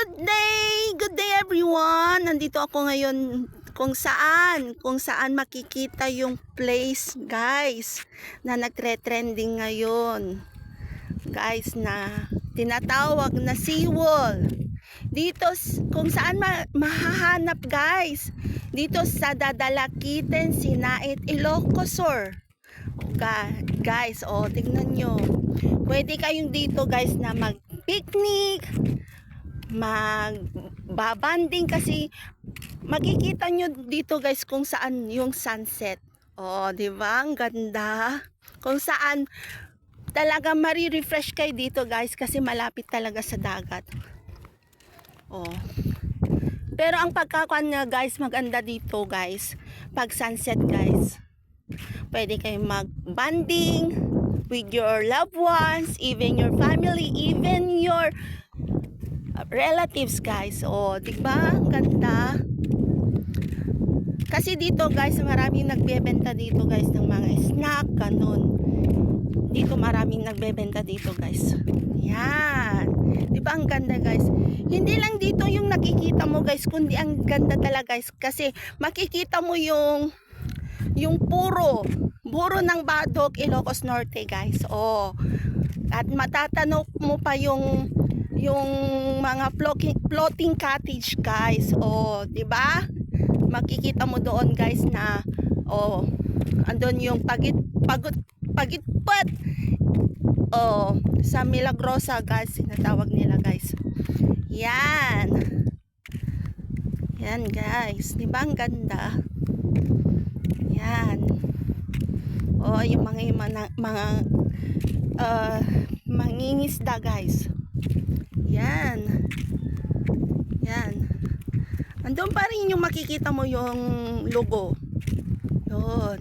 Good day! Good day everyone! Nandito ako ngayon kung saan, kung saan makikita yung place, guys, na nagtre-trending ngayon. Guys, na tinatawag na seawall. Dito, kung saan ma- mahahanap, guys. Dito sa Dadalakiten, Sinait, Ilocosur. Ga- guys, oh, tignan nyo. Pwede kayong dito, guys, na mag-picnic, magbabanding kasi makikita nyo dito guys kung saan yung sunset. Oh, di ba? Ang ganda. Kung saan talaga mari-refresh kayo dito guys kasi malapit talaga sa dagat. Oh. Pero ang pagkakuan nga guys, maganda dito guys. Pag sunset guys. Pwede kayong mag-banding with your loved ones, even your family, even your relatives guys. O, di ba? Ang ganda. Kasi dito guys, maraming nagbebenta dito guys ng mga snack, ganun. Dito maraming nagbebenta dito guys. Yan. Di ba ang ganda guys? Hindi lang dito yung nakikita mo guys, kundi ang ganda talaga guys. Kasi makikita mo yung yung puro, puro ng Badog, Ilocos Norte guys. Oh. At matatanong mo pa yung yung mga floating, floating cottage guys. Oh, 'di ba? Makikita mo doon guys na oh, andun yung pagit pagod pagitpot. Oh, sa Milagrosa guys, sinatawag nila guys. Yan. Yan guys, 'di ba ang ganda? Yan. Oh, yung mga mga, mga uh, mangingisda guys. Yan. Yan. Andun pa rin yung makikita mo yung logo. Yun.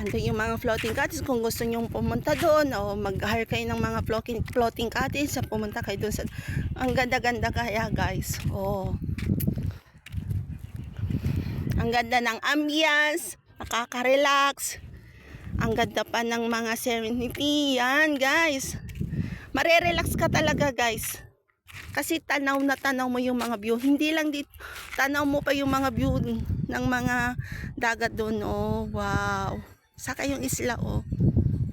Andun yung mga floating cottage. Kung gusto nyong pumunta doon o mag-hire kayo ng mga floating, floating cottage, sa pumunta kayo doon sa... Ang ganda-ganda kaya guys. Oh. Ang ganda ng ambience. Nakaka-relax. Ang ganda pa ng mga serenity. Yan guys. Marerelax ka talaga guys. Kasi tanaw na tanaw mo yung mga view. Hindi lang dito, tanaw mo pa yung mga view ng mga dagat doon. Oh, wow. Saka yung isla, oh.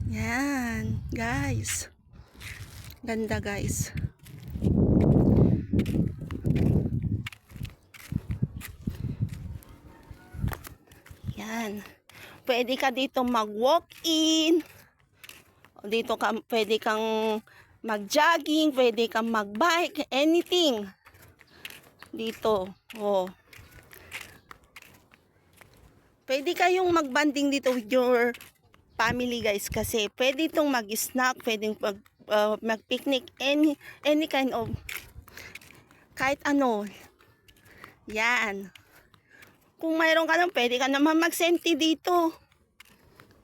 Yan, guys. Ganda, guys. Yan. Pwede ka dito mag-walk-in. Dito ka, pwede kang mag-jogging, pwede kang mag-bike, anything. Dito. Oh. Pwede kayong mag-banding dito with your family guys kasi pwede itong mag-snack, pwedeng mag, uh, mag-picnic, any, any kind of kahit ano. Yan. Kung mayroon ka lang, pwede ka naman mag-senti dito.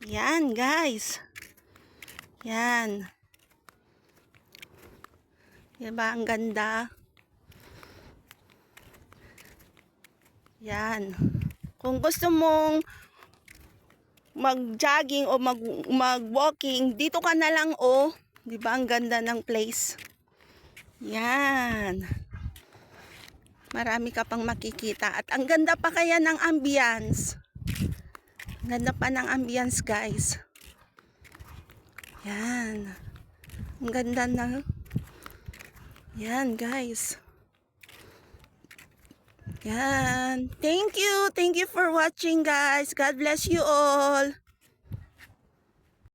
Yan, guys. Yan. Diba? Ang ganda. Yan. Kung gusto mong mag-jogging o mag mag-walking, dito ka na lang oh. 'Di ba ang ganda ng place? Yan. Marami ka pang makikita at ang ganda pa kaya ng ambience. Ganda pa ng ambience, guys. Yan. Ang ganda na. Yan, guys. Yan. Thank you. Thank you for watching, guys. God bless you all.